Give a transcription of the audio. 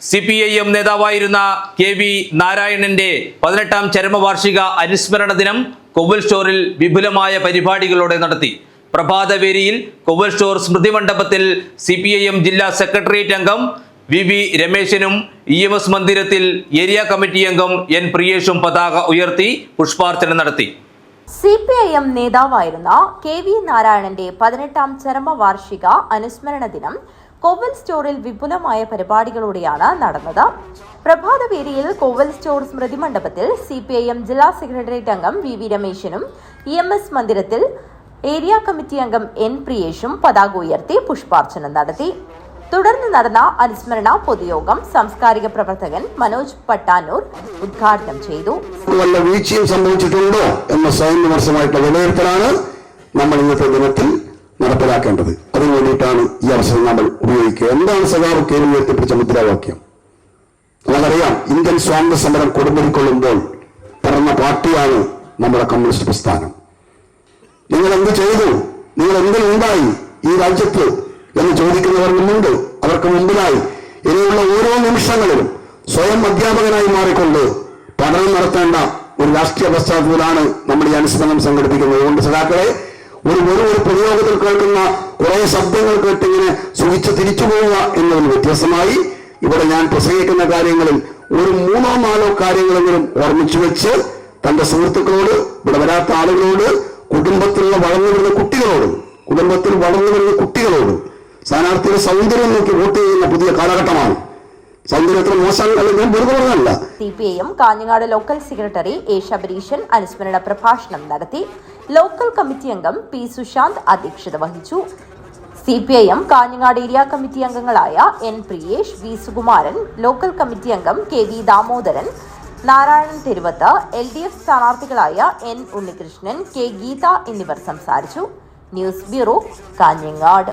C P I M നേതാവായിരുന്ന K V നാരായണന്റെ പതിനെട്ടാം ചരമവാർഷിക അനുസ്മരണ ദിനം കൊവൽ സ്റ്റോറിൽ വിപുലമായ പരിപാടികളോടെ നടത്തി. പ്രഭാതവേരിയിൽ കൊവൽ സ്റ്റോർ സ്മൃതി മണ്ഡപത്തിൽ സി പി ഐ എം ജില്ലാ സെക്രട്ടേറിയറ്റ് അംഗം വി വി രമേശനും ഇ എം എസ് മന്ദിരത്തിൽ ഏരിയ കമ്മിറ്റി അംഗം എൻ പ്രിയേഷും പതാക ഉയർത്തി പുഷ്പാർച്ചന നടത്തി. സി പി ഐ എം നേതാവായിരുന്ന കെ വി നാരായണന്റെ പതിനെട്ടാം ചരമവാർഷിക അനുസ്മരണ ദിനം കോവൽ സ്റ്റോറിൽ വിപുലമായ പരിപാടികളോടെയാണ് നടന്നത്. പ്രഭാതവേദിയിൽ കോവൽ സ്റ്റോർ സ്മൃതി മണ്ഡപത്തിൽ സി പി ഐ എം ജില്ലാ സെക്രട്ടേറിയറ്റ് അംഗം വി വി രമേശനും ഇ എം എസ് മന്ദിരത്തിൽ ഏരിയ കമ്മിറ്റി അംഗം എൻ പ്രിയേഷും പതാക ഉയർത്തി പുഷ്പാർച്ചന നടത്തി. തുടർന്ന് നടന്ന അനുസ്മരണ പൊതുയോഗം സാംസ്കാരിക പ്രവർത്തകൻ മനോജ് പട്ടാനൂർ ഉദ്ഘാടനം ചെയ്തു. വല്ല വീഴ്ചയും സംഭവിച്ചിട്ടുണ്ടോ എന്ന സ്വയം വിമർശമായിട്ടുള്ള വിലയിരുത്തലാണ് നമ്മൾ ഇന്നത്തെ ദിനത്തിൽ നടപ്പിലാക്കേണ്ടത്. അതിനു വേണ്ടിയിട്ടാണ് ഈ അവസരം നമ്മൾ ഉപയോഗിക്കുക. എന്താണ് സഖാവ് കേരളം ഉയർത്തിപ്പിടിച്ച മുദ്രാവാക്യം? നമുക്കറിയാം ഇന്ത്യൻ സ്വാതന്ത്ര്യ സമരം കൊടുമ്പിരിക്കൊള്ളുമ്പോൾ പറഞ്ഞ പാർട്ടിയാണ് നമ്മുടെ കമ്മ്യൂണിസ്റ്റ് പ്രസ്ഥാനം. നിങ്ങൾ എന്ത് ചെയ്തു? നിങ്ങൾ എന്തിനുണ്ടായി ഈ രാജ്യത്ത് എന്ന് ചോദിക്കുന്നവർ മുമ്പുണ്ട് അവർക്ക് മുമ്പിലായി. ഇനിയുള്ള ഓരോ നിമിഷങ്ങളിലും സ്വയം അധ്യാപകനായി മാറിക്കൊണ്ട് പഠനം നടത്തേണ്ട ഒരു രാഷ്ട്രീയ പശ്ചാത്തലത്തിലാണ് നമ്മൾ ഈ അനുസ്മരണം സംഘടിപ്പിക്കുന്നത്. അതുകൊണ്ട് സഖാക്കളെ ഒരു വെറും ഒരു പ്രതിയോഗത്തിൽ കേൾക്കുന്ന കുറെ ശബ്ദങ്ങൾ കേട്ടിങ്ങനെ സുഖിച്ച് തിരിച്ചു പോവുക എന്നതിന് വ്യത്യസ്തമായി ഇവിടെ ഞാൻ പ്രസംഗിക്കുന്ന കാര്യങ്ങളിൽ ഒരു മൂന്നോ നാലോ കാര്യങ്ങളെങ്കിലും ഓർമ്മിച്ചു വെച്ച് തന്റെ സുഹൃത്തുക്കളോട് ഇവിടെ വരാത്ത ആളുകളോട് കുടുംബത്തിലുള്ള വളർന്നു വരുന്ന കുട്ടികളോട് കുടുംബത്തിൽ വളർന്നു വരുന്ന കുട്ടികളോട് സ്ഥാനാർത്ഥിയുടെ സൗന്ദര്യം നോക്കി വോട്ട് ചെയ്യുന്ന പുതിയ കാലഘട്ടമാണ്. C P I M Kanhangad local secretary A Sabareeshan അനുസ്മരണ പ്രഭാഷണം നടത്തി. ലോക്കൽ കമ്മിറ്റി അംഗം പി സുശാന്ത് അധ്യക്ഷത വഹിച്ചു. C P I M Kanhangad area committee അംഗങ്ങളായ N Priyesh V Sukumaran local committee അംഗം K V Damodaran Narayanan Theruvath L D F സ്ഥാനാർത്ഥികളായ N Unnikrishnan K Geetha എന്നിവർ സംസാരിച്ചു. News bureau Kanhangad.